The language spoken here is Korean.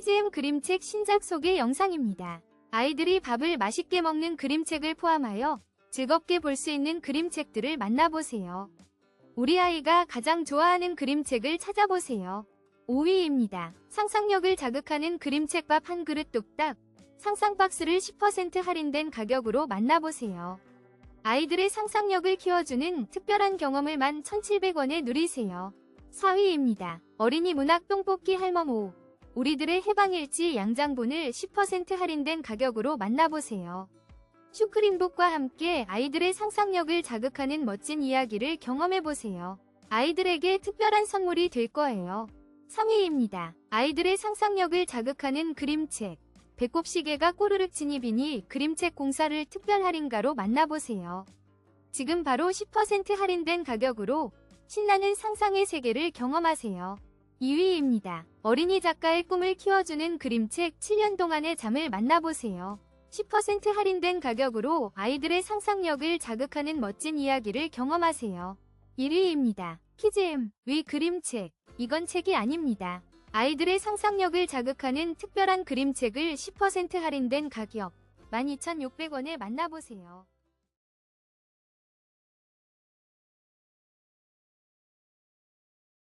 키즈엠 그림책 신작 소개 영상입니다. 아이들이 밥을 맛있게 먹는 그림책을 포함하여 즐겁게 볼 수 있는 그림책들을 만나보세요. 우리 아이가 가장 좋아하는 그림책을 찾아보세요. 5위입니다. 상상력을 자극하는 그림책 밥 한 그릇 뚝딱. 상상 박스를 10% 할인된 가격으로 만나보세요. 아이들의 상상력을 키워주는 특별한 경험을 11,700원에 누리세요. 4위입니다. 어린이 문학 똥뽑기 할멈 5. 우리들의 해방일지 양장본을 10% 할인된 가격으로 만나보세요. 슈크림북과 함께 아이들의 상상력을 자극하는 멋진 이야기를 경험해보세요. 아이들에게 특별한 선물이 될 거예요. 3위입니다. 아이들의 상상력을 자극하는 그림책. 배꼽 시계가 꼬르륵 진입이니 그림책 공사를 특별 할인가로 만나보세요. 지금 바로 10% 할인된 가격으로 신나는 상상의 세계를 경험하세요. 2위입니다. 어린이 작가의 꿈을 키워주는 그림책 7년 동안의 잠을 만나보세요. 10% 할인된 가격으로 아이들의 상상력을 자극하는 멋진 이야기를 경험하세요. 1위입니다. 키즈엠 위 그림책. 이건 책이 아닙니다. 아이들의 상상력을 자극하는 특별한 그림책을 10% 할인된 가격 12,600원에 만나보세요.